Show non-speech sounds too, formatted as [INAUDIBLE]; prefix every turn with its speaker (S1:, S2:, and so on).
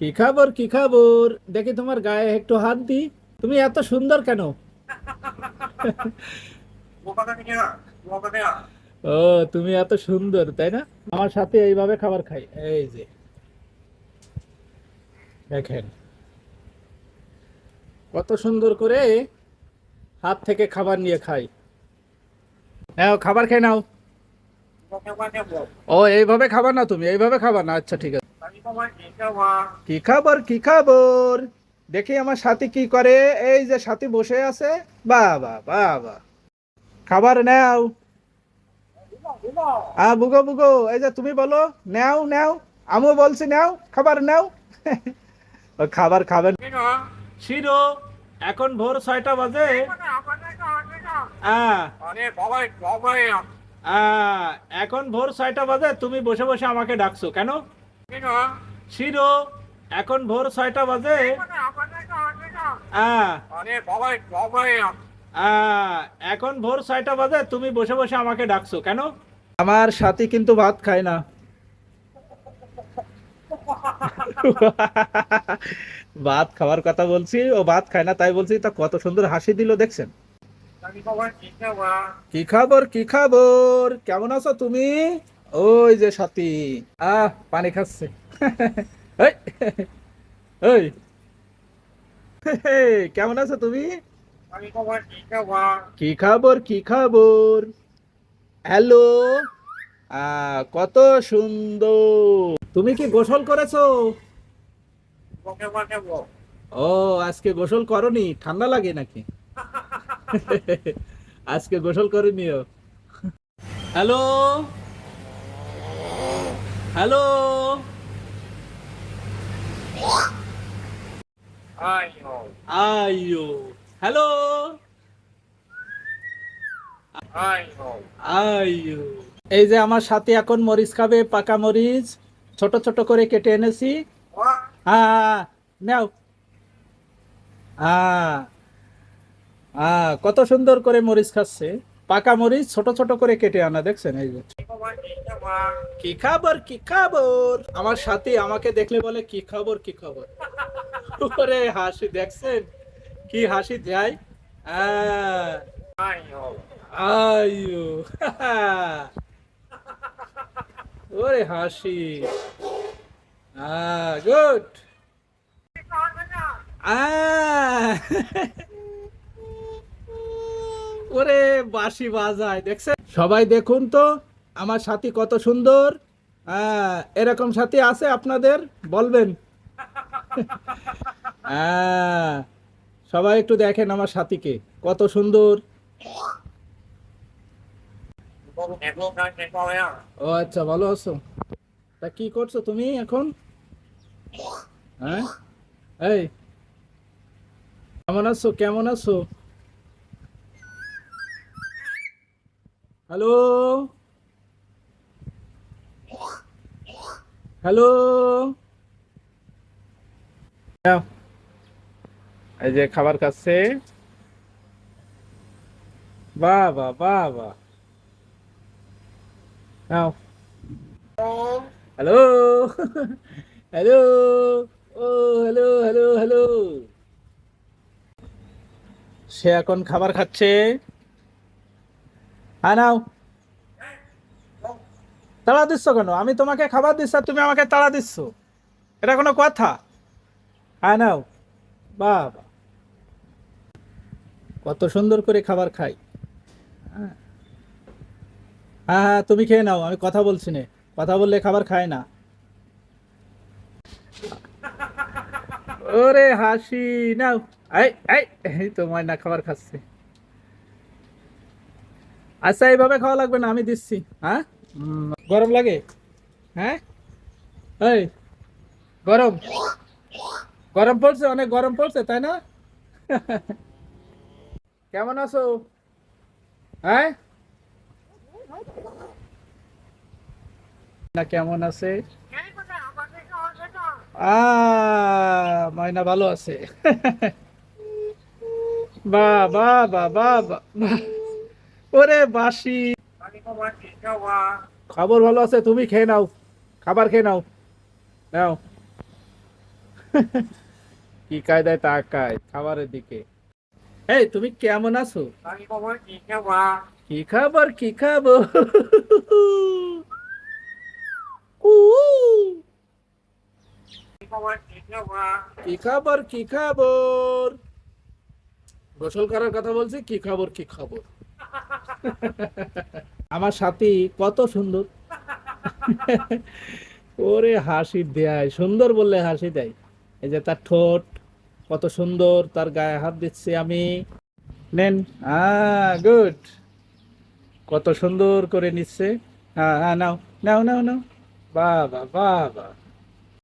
S1: কি খবর কি খবর? দেখি তোমার গায়ে একটু হাত দি। তুমি এত সুন্দর কেন? ও তুমি এত সুন্দর তাই না? আমার সাথে এইভাবে খাবার খাই। এই যে দেখেন। কত সুন্দর করে হাত থেকে খাবার নিয়ে খাই। নাও খাবার খেয়ে নাও। ও এইভাবে খাবার না তুমি এইভাবে খাবার না। আচ্ছা ঠিক আছে। কি খবর কি খবর? দেখি আমার সাথী কি করে। এই যে সাথী বসে আছে। বাবা বাবা। খাবার নাও। আ বুগো বুগো, এই যে তুমি বলো। নাও নাও। আমিও বলছি নাও, খাবার নাও। খাবার খাবেন শিরো, এখন ভোর ছয়টা বাজে। এখন ভোর ছয়টা বাজে। তুমি বসে বসে আমাকে ডাকছো। কেন? শিরো এখন ভোর ছয়টা বাজে। এখন ভোর ছয়টা বাজে তুমি বসে বসে আমাকে ডাকছো কেন? আমার সাথী কিন্তু ভাত খায় না। ভাত খাওয়ার কথা বলছি ও ভাত খায় না তাই বলছি তা কত সুন্দর হাসি দিল দেখছেন। কি খবর কি খবর? কেমন আছো তুমি? ওই যে সাথী। আহ, পানি খাচ্ছে। [LAUGHS] কেমন আছো তুমি? কি খবর কি খবর? হ্যালো কত সুন্দর। তুমি কি গোসল করেছ? ও, আজকে গোসল করনি? ঠান্ডা লাগে নাকি? [LAUGHS] আজকে গোসল করে নিও হ্যালো হ্যালো আইও হ্যালো আইও এই যে আমার সাথে এখন মরিচ খাবে পাকা মরিচ ছোট ছোট করে কেটে এনেছি। হ্যাঁ নাও। হ্যাঁ হ্যাঁ কত সুন্দর করে মরিচ খাচ্ছে। পাকা মরিচ ছোট ছোট করে কেটে আনা দেখছেন? এই যে। কি খবর কি খবর? আমার সাথী আমাকে দেখলে বলে কি খবর কি খবর? ওরে হাসি দেখছেন? কি হাসি আহ, আইয়ো ওরে হাসি। গুড। আহ ওরে বাঁশি বাজায়, দেখছেন? সবাই দেখুন তো, আমার সাথী কত সুন্দর। হ্যাঁ এরকম সাথী আছে আপনাদের? বলবেন? [LAUGHS] হ্যাঁ সবাই একটু দেখেন আমার সাথীকে, কত সুন্দর। ও আচ্ছা ভালো আছো? তা কি করছ তুমি এখন? হ্যাঁ? এই, কেমন আছো? কেমন আছো? হ্যালো? হ্যালো? নাও। এই যে খাবার খাচ্ছে। বাবা বাবা নাও। হ্যালো? হ্যালো? ও হ্যালো হ্যালো হ্যালো। সে এখন খাবার খাচ্ছে। হ্যাঁ নাও। তাড়া দিচ্ছ কেন? আমি তোমাকে খাবার দিচ্ছি তুমি আমাকে তাড়া দিচ্ছ। এটা কোনো কথা? হ্যাঁ নাও। বাবা। কত সুন্দর করে খাবার খাই। হ্যাঁ হ্যাঁ তুমি খেয়ে নাও, আমি কথা বলছি না। কথা বললে খাবার খায় না। ওরে হাসি, নাও। এই এই এই তো ময়না খাবার খাচ্ছে। আচ্ছা এইভাবে খাওয়া লাগবে না, আমি দিচ্ছি হ্যাঁ? গরম লাগে? হ্যাঁ? এই, গরম। গরম পড়ছে, অনেক গরম পড়ছে, তাই না? [LAUGHS] কেমন আছো? হ্যাঁ? না কেমন আছে? ময়না ভালো আছে। বা বা বা বা বা। ওরে বাসি। খবর ভালো আছে, তুমি খেয়ে নাও। খাবার খেয়ে নাও। নাও। কি কায়দায় তাকায় খাবারের দিকে। এই, তুমি কেমন আছো? কি খাবার, কি খাব? কি। খাবার কি খাবার গোসল করার কথা বলছি, কি খবর কি খবর আমার সাথী কত সুন্দর। ওরে হাসি দেয়, সুন্দর বললে হাসি দেয়। এই যে তার ঠোঁট কত সুন্দর, তার গায়ে হাত দিচ্ছি আমি। নেন গুড। কত সুন্দর করে নিচ্ছে। হ্যাঁ হ্যাঁ নাও নাও নাও নাও। বাবা বাবা